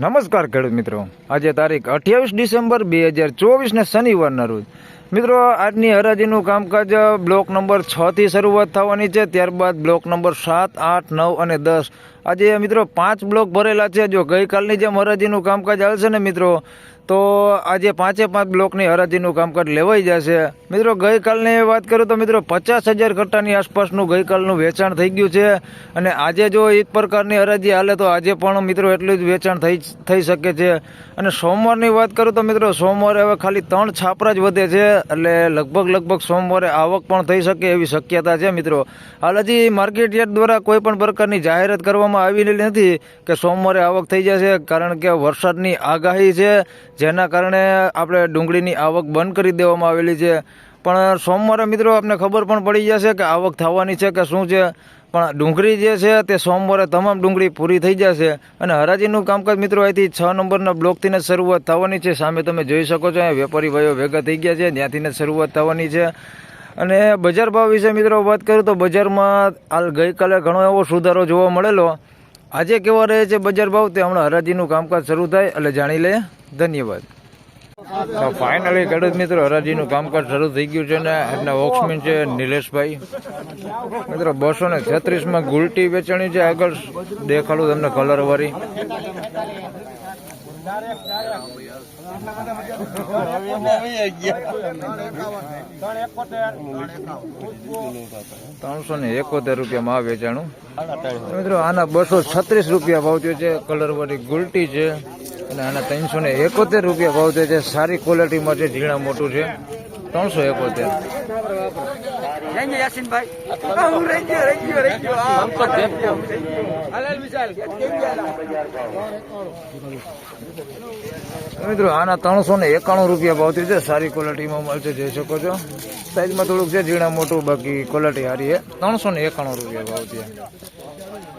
નમસ્કાર ખેડૂત મિત્રો. આજે તારીખ અઠ્યાવીસ ડિસેમ્બર બે હજાર ચોવીસને શનિવારના રોજ. મિત્રો, આજની હરાજીનું કામકાજ બ્લોક નંબર છ થી શરૂઆત થવાની છે. ત્યારબાદ બ્લોક નંબર સાત, આઠ, નવ અને દસ. આજે મિત્રો પાંચ બ્લોક ભરેલા છે. જો ગઈકાલની જેમ હરાજીનું કામકાજ હાલશે ને મિત્રો તો આજે પાંચે પાંચ બ્લોકની હરાજીનું કામકાજ લેવાઈ જશે. મિત્રો, ગઈકાલની વાત કરું તો મિત્રો, પચાસ હજાર કટ્ટાની આસપાસનું ગઈકાલનું વેચાણ થઈ ગયું છે. અને આજે જો એક પ્રકારની હરાજી હાલે તો આજે પણ મિત્રો એટલું જ વેચાણ થઈ થઈ શકે છે. અને સોમવારની વાત કરું તો મિત્રો, સોમવારે હવે ખાલી ત્રણ છાપરા જ વધે છે. એટલે લગભગ લગભગ સોમવારે આવક પણ થઈ શકે એવી શક્યતા છે મિત્રો. હાલ હજી માર્કેટ યાર્ડ દ્વારા કોઈ પણ પ્રકારની જાહેરાત કરવામાં આવેલી નથી કે સોમવારે આવક થઈ જશે, કારણ કે વરસાદની આગાહી છે. જેના કારણે આપણે ડુંગળીની આવક બંધ કરી દેવામાં આવેલી છે. પણ સોમવારે મિત્રો આપને ખબર પણ પડી જશે કે આવક થવાની છે કે શું છે. પણ ડુંગળી જે છે તે સોમવારે તમામ ડુંગળી પૂરી થઈ જશે. અને હરાજીનું કામકાજ મિત્રો અહીંથી છ નંબરના બ્લોકથી જ શરૂઆત થવાની છે. સામે તમે જોઈ શકો છો, અહીંયા વેપારી ભાઈઓ ભેગા થઈ ગયા છે ત્યાંથી જ શરૂઆત થવાની છે. અને બજાર ભાવ વિશે મિત્રો વાત કરું તો બજારમાં હાલ ગઈકાલે ઘણો એવો સુધારો જોવા મળેલો. આજે કેવા રહે છે બજાર ભાવ તે હમણાં હરાજીનું કામકાજ શરૂ થાય, એટલે જાણી લે ધન્યવાદ. તો ફાઇનલી ખેડૂત મિત્રો, હરાજીનું કામકાજ શરૂ થઈ ગયું છે ને, એમના વોક્સમેન છે નિલેશભાઈ. મિત્રો, બસો ને છત્રીસમાં ગુલટી વેચાણી છે આગળ. દેખાડું તમને કલર વાળી. ત્રણસો ને એકોતેર રૂપિયામાં માં વેચાણું. મિત્રો, આના બસો છત્રીસ રૂપિયા ભાવ થયો છે. કલર વાળી ગુલટી છે અને આના ત્રણસો ને એકોતેર રૂપિયા ભાવ થયો છે. સારી ક્વોલિટીમાં છે, ઝીણા મોટું છે. ત્રણસો એકોતેર. મિત્રો આના ત્રણસો ને એકાણું રૂપિયા ભાવ થયો છે. સારી ક્વોલિટીમાં મળશે જોઈ શકો છો. સાઈઝમાં થોડુંક છે ઝીણા મોટું બાકી ક્વોલિટી સારી છે. ત્રણસો ને એકાણું રૂપિયા ભાવ થયા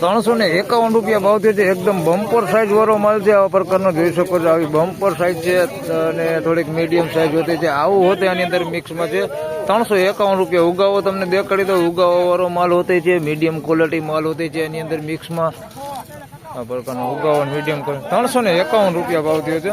ત્રણસો ને એકાવન રૂપિયા ભાવ થયો છે. એકદમ બમ્પર સાઇઝ વાળો માલ છે. આવા પ્રકારનો જોઈ શકો છો. આવી બમ્પર સાઇઝ છે અને થોડીક મીડિયમ સાઇઝ હોતી છે. આવું હોતે આની અંદર મિક્સમાં છે. ત્રણસો એકાવન રૂપિયા ઉગાવો તમને દેખાડી દો ઉગાવો વાળો માલ હોતે છે. મીડિયમ ક્વોલિટી માલ હોતી છે. એની અંદર મિક્સમાં આ પ્રકારનો ઉગાવો મીડિયમ ત્રણસો ને એકાવન રૂપિયા ભાવ થયો છે.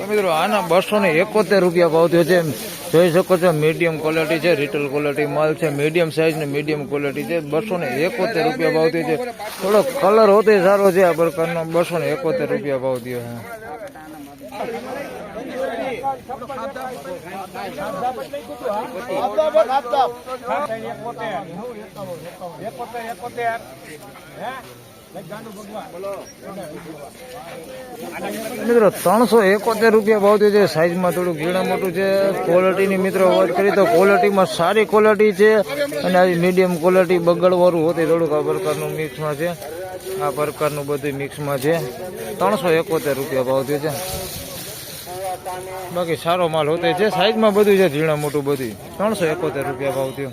મિત્રો આના બસો એકોતેર રૂપિયા ભાવ થયો છે જોઈ શકો છો મીડિયમ ક્વોલિટી છે રિટેલ ક્વોલિટી માલ છે મીડિયમ સાઇઝ મીડિયમ ક્વોલિટી છે બસો એકોતેર રૂપિયા ભાવ છે થોડો કલર હોતે સારો છે આ પ્રકારનો બસો ને એકોતેર રૂપિયા ભાવ થયો છે મિત્રો, ત્રણસો એકોતેર રૂપિયા ભાવ થયો છે. સાઈઝમાં થોડુંક ઘીણા મોટું છે. ક્વોલિટીની મિત્રો વાત કરીએ તો ક્વોલિટીમાં સારી ક્વોલિટી છે અને આવી મીડિયમ ક્વોલિટી બગડવાળું હોતી થોડુંક આ પ્રકારનું મિક્સમાં છે. આ પ્રકારનું બધું મિક્સમાં છે. ત્રણસો એકોતેર રૂપિયા ભાવ થયો છે. બાકી સારો માલ હોતે છે. સાઈઝમાં બધું છે, ઝીણા મોટું બધું. ત્રણસો એકોતેર રૂપિયા ભાવ થયો.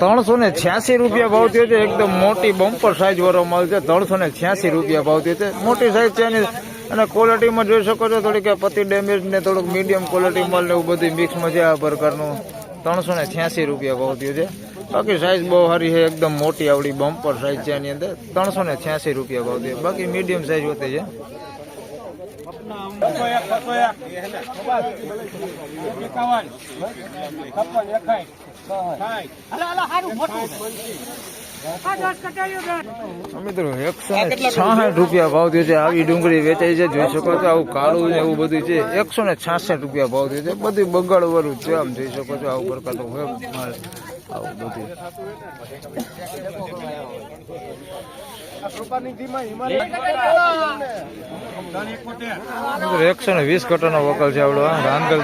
ત્રણસો ને છ્યાસી રૂપિયા ભાવ થયો છે. એકદમ મોટી બમ્પર સાઈઝ વાળો માલ છે. ત્રણસો ને છ્યાસી રૂપિયા ભાવ થયો છે. મોટી સાઈઝ છે અને અને ક્વોલિટીમાં જોઈ શકો છો, થોડીક પતિ ડેમેજ ને થોડુંક મીડિયમ ક્વોલિટી માલ ને એવું બધું મિક્સમાં છે આ પ્રકારનું. ત્રણસો ને છ્યાસી રૂપિયા ભાવ થયો છે. બાકી સાઈઝ બહુ સારી છે. એકદમ મોટી આવડી બમ્પર સાઈઝ છે એની અંદર. ત્રણસો ને છ્યાસી રૂપિયા ભાવ થયો બાકી મીડિયમ સાઈઝ હોતી છે. બસો છાસઠ રૂપિયા ભાવ થયો છે. આવી ડુંગળી વેચાઈ છે. જોઈ શકો છો, આવું કાળું ને એવું બધું છે. એકસો ને છાસઠ રૂપિયા ભાવ થયો છે. બધું બગાડ વાળું આમ જોઈ શકો છો, આવું પ્રકારનું આવું બધું. એકસો ને વીસ કટરનો વકલ છે આવડો રાંગલ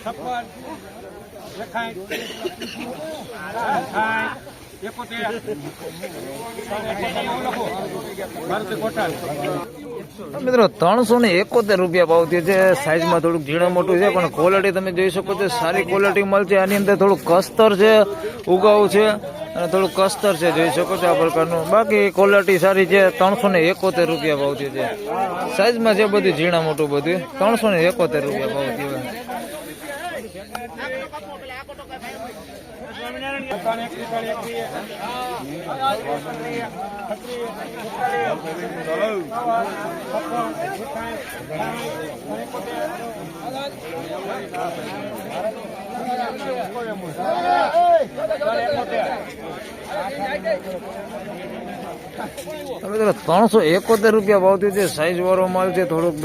છપ્પન એકાઈ એકોતેર ભારતીય કોટન મિત્રો ત્રણસો ને એકોતેર રૂપિયા ભાવ થયો છે. સાઈઝમાં થોડુંક ઝીણું મોટું છે, પણ ક્વોલિટી તમે જોઈ શકો છો, સારી ક્વોલિટી મળશે આની અંદર થોડુંક કસ્તર છે, ઉગાવ છે, અને થોડુંક કસ્તર છે, જોઈ શકો છો આ પ્રકારનું. બાકી ક્વોલિટી સારી છે, ત્રણસો ને એકોતેર રૂપિયા ભાવ થયો છે. સાઈઝમાં છે બધું ઝીણા મોટું બધું. ત્રણસો ને એકોતેર રૂપિયા ભાવ થયો. ત્રણ એકવી ત્રણ એકવી મિત્રો ત્રણસો એકોતેર રૂપિયા ભાવ થયું છે. સાઈઝ વાળો માલ છે, થોડુંક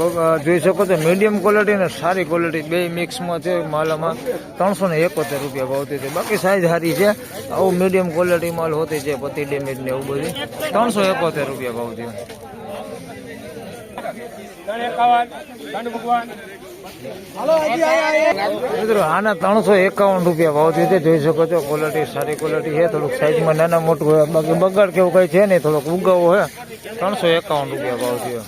જોઈ શકો છો મીડિયમ ક્વોલિટી અને સારી ક્વોલિટી બે મિક્સમાં છે માલમાં. ત્રણસો ને એકોતેર રૂપિયા ભાવ થયું છે. બાકી સાઈઝ સારી છે. આવું મીડિયમ ક્વોલિટી માલ હોતી છે પતિ ડેમેજ ને એવું બધું. ત્રણસો એકોતેર રૂપિયા ભાવ થયો. ભગવાન. મિત્રો, આના ત્રણસો એકાવન રૂપિયા ભાવ થયો જોઈ શકો છો ક્વોલિટી સારી ક્વોલિટી છે. થોડુંક સાઈઝમાં નાના મોટું હોય, બાકી બગાડ કેવું કઈ છે નહીં. થોડોક ઉગાવો હોય ત્રણસો એકાવન રૂપિયા ભાવ થયો.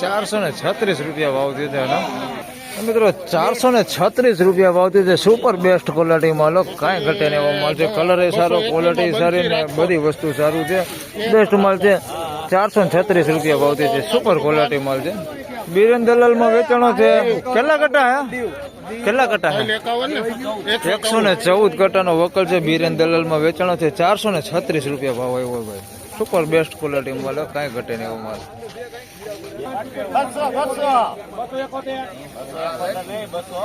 ચારસો ને છત્રીસ રૂપિયા ભાવ થયો આનો મિત્રો, ચારસો ને છત્રીસ રૂપિયા ભાવ થયો છે. સુપર બેસ્ટ ક્વોલિટી લો, કાંઈ ઘટે ને એવો માલ છે. કલર એ સારો ક્વોલિટી સારી ને બધી વસ્તુ સારું છે. બેસ્ટ માલ છે. ચારસો ને છત્રીસ રૂપિયા ભાવ થયો છે. સુપર ક્વોલિટી માલ છે. બીરેન દલાલમાં વેચાણો છે. કેટલા કટા હે? કેટલા કટા હે? એકસો ને ચૌદ કટાનો વકલ છે બીરેન દલાલમાં વેચાણો છે. ચારસો ને છત્રીસ રૂપિયા ભાવ આવ્યો ભાઈ. સુપર બેસ્ટ ક્વોલિટી માલ હો. કાંઈ ઘટે નહીં એવો બસો બસો બસો એકોતેર બસો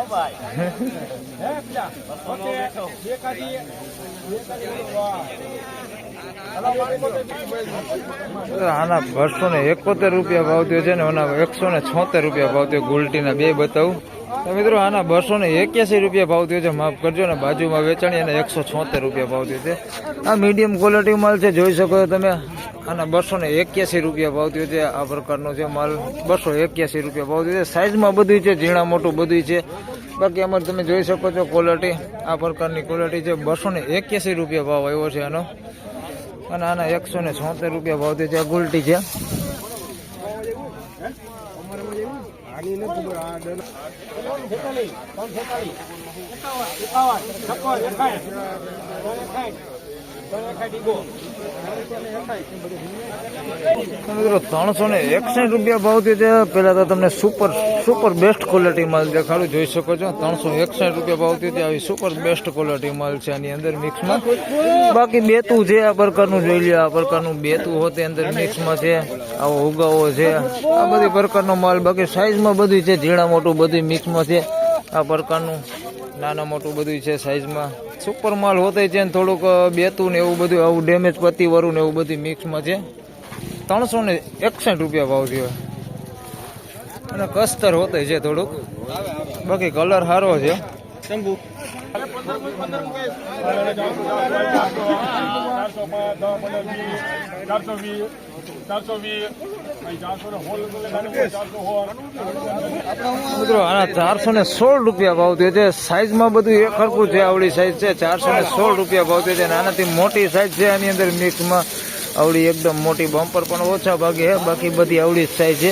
આના બસો ને એકોતેર રૂપિયા ભાવ થયો છે ને આના એકસો ને છોતેર રૂપિયા ભાવ થયો. ગુલટીના બે બતાવું. તો મિત્રો, આના બસો ને એક્યાસી રૂપિયા ભાવ થયો છે, માફ કરજો, ને બાજુમાં વેચાણી અને એકસો છોતેર રૂપિયા ભાવ થયો છે. આ મીડિયમ ક્વોલિટી માલ છે, જોઈ શકો તમે. આના બસો ને એક્યાસી રૂપિયા ભાવ થયો છે. આ પ્રકારનો છે માલ. બસો એક્યાસી રૂપિયા ભાવ થયો છે. સાઇઝમાં બધું છે, ઝીણા મોટું બધું છે. બાકી અમારે તમે જોઈ શકો છો ક્વોલિટી આ પ્રકારની ક્વોલિટી છે. બસો ને એક્યાસી રૂપિયા ભાવ આવ્યો છે આનો. અને આના એકસો ને છોતેર રૂપિયા ભાવ છે. આ ગુલટી છે. છપ્પન ત્રણસો ને એકસઠ રૂપિયા ભાવ છે. પેલા તો તમને સુપર સુપર બેસ્ટ ક્વોલિટી માલ દેખાડું, જોઈ શકો છો. ત્રણસો એકસઠ રૂપિયા ભાવ છે. આવી સુપર બેસ્ટ ક્વોલિટી માલ છે આની અંદર મિક્સમાં બાકી બેતું છે આ પ્રકારનું, જોઈ લ્યો, આ પ્રકારનું બેતું હોત અંદર મિક્સમાં છે. આવો ઉગાવો છે. આ બધી પ્રકારનો માલ, બાકી સાઇઝમાં બધું છે. ઝીણા મોટું બધું મિક્સમાં છે. આ પ્રકારનું, નાના મોટું બધું છે સાઈઝમાં સુપર માલ હોતે છે ને થોડુંક બેતું ને એવું બધું, આવું ડેમેજ પત્તી વાળું ને એવું બધું મિક્સમાં છે. ત્રણસો ને એકસઠ રૂપિયા ભાવ થયો. અને કસ્તર હોતે છે થોડુંક. બાકી કલર સારો છે. ચારસો વીસ. મિત્રો આના ચારસો ને સોળ રૂપિયા ભાવ થયો છે. સાઈઝમાં બધું એક સરખું છે આવડી સાઈઝ છે ચારસો ને સોળ રૂપિયા ભાવ થયો છે. આનાથી મોટી સાઈઝ છે. આની અંદર મિક્સમાં આવડી એકદમ મોટી બમ્પર પણ ઓછા ભાગે છે. બાકી બધી આવડી જ સાઈઝ છે.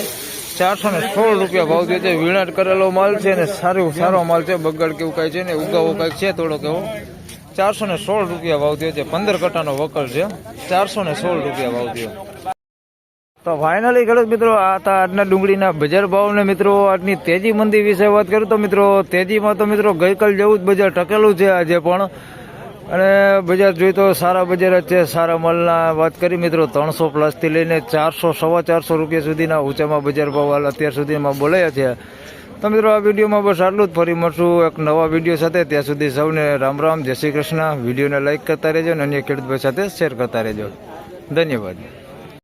ચારસો ને સોળ રૂપિયા ભાવ થયો છે. વીણાટ કરેલો માલ છે ને સારું સારો માલ છે. બગડ કેવું કાંઈ છે ને ઉગાવો કાંઈક છે થોડો કેવો. ચારસો ને સોળ રૂપિયા ભાવ થયો છે. પંદર કટાનો વકર છે. ચારસો ને સોળ રૂપિયા ભાવ થયો. તો ફાઇનલી ખેડૂત મિત્રો આજના ડુંગળીના બજાર ભાવને મિત્રો, આજની તેજી મંદી વિશે વાત કરું તો મિત્રો, તેજીમાં તો મિત્રો ગઈકાલ જેવું જ બજાર ટકેલું છે આજે પણ. અને બજાર જોઈએ તો સારા બજાર જ છે, સારા માલના વાત કરી મિત્રો, ત્રણસો પ્લસથી લઈને ચારસો, સવા ચારસો રૂપિયા સુધીના ઊંચામાં બજાર ભાવ અત્યાર સુધીમાં બોલાયા છે. તો મિત્રો, આ વિડીયોમાં બસ આટલું જ. ફરી મળશું એક નવા વીડિયો સાથે. ત્યાં સુધી સૌને રામ રામ, જય શ્રી કૃષ્ણ. વિડીયોને લાઇક કરતા રહેજો અને અન્ય ખેડૂતભાઈ સાથે શેર કરતા રહેજો. ધન્યવાદ.